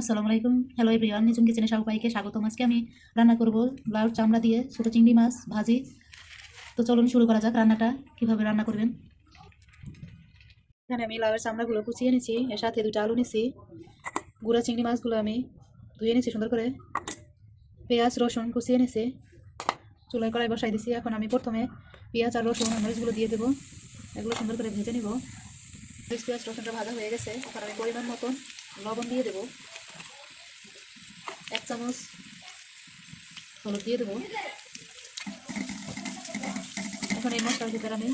আসসালামু আলাইকুম। Hello everyone Nijum কিচেনে সবাইকে স্বাগতম। আজকে আমি রান্না করব লাউর চামড়া দিয়ে ছোটো চিংড়ি মাছ ভাজি। তো চলুন শুরু করা যাক রান্নাটা, কীভাবে রান্না করবেন। এখানে আমি লাউয়ের চামড়াগুলো কুচিয়ে নিয়েছি এর সাথে দুটো আলু নিয়েছি গুঁড়া চিংড়ি মাছগুলো আমি ধুয়ে নিয়েছি সুন্দর করে। পেঁয়াজ, রসুন কুচিয়ে নিয়েছি চুলায় কড়াই বসাই দিছি। এখন আমি প্রথমে পেঁয়াজ আর রসুন মরিচগুলো দিয়ে দেবো। এগুলো সুন্দর করে ভেজে নিব। পেঁয়াজ, রসুনটা ভাজা হয়ে গেছে। এখন আমি পরিমাণ মতন লবণ দিয়ে দেবো। এক চামচ হলুদ দিয়ে দেবো। এখন এই মশলার ভিতরে আমি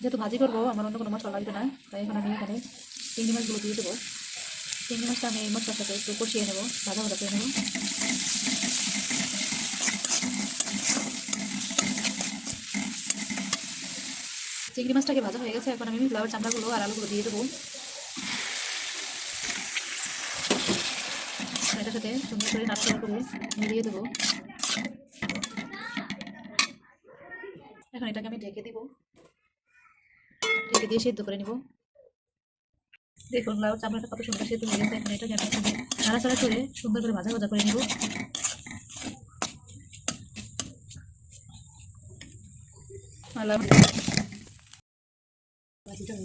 যেহেতু ভাজি করব, আমার অন্য কোনো মশলা লাগবে না, তাই এখন আমি এখানে চিংড়ি মাছগুলো দিয়ে দেবো। চিংড়ি মাছটা আমি এই মশলার সাথে একটু কষিয়ে নেব, ভাজা ভাজা করে নেব। চিংড়ি মাছটাকে ভাজা হয়ে গেছে, এখন আমি লাউয়ের চামড়াগুলো আর আলুগুলো দিয়ে দেবো। এটার সাথে সুন্দর করে নাড়াচাড়া করে মিলিয়ে দেবো। এখন এটাকে আমি ঢেকে দিব। ঢেকে দিয়ে সেদ্ধ করে নিব। দেখুন লাউ চামড়াটা কত সুন্দর সেদ্ধ হয়ে গেছে। এখন এটাকে আমি নাড়াচাড়া করে সুন্দর করে ভাজা ভাজা করে নিব।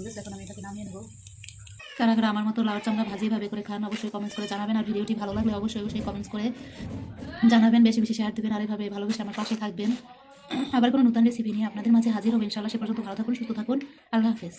গেছে, এখন আমি এটাকে নামিয়ে নেব। কারা কারা আমার মতো লাউ চামড়া ভাজি ভাবে করে খান, অবশ্যই কমেন্টস করে জানাবেন। আর ভিডিওটি ভালো লাগলে অবশ্যই অবশ্যই কমেন্টস করে জানাবেন। বেশি বেশি শেয়ার দেবেন আর এভাবে ভালোবেসে আমার পাশে থাকবেন। আবার কোনো নতুন রেসিপি নিয়ে আপনাদের মাঝে হাজির হবেন ইনশাআল্লাহ সে পর্যন্ত ভালো থাকুন, সুস্থ থাকুন। আল্লাহ হাফেজ।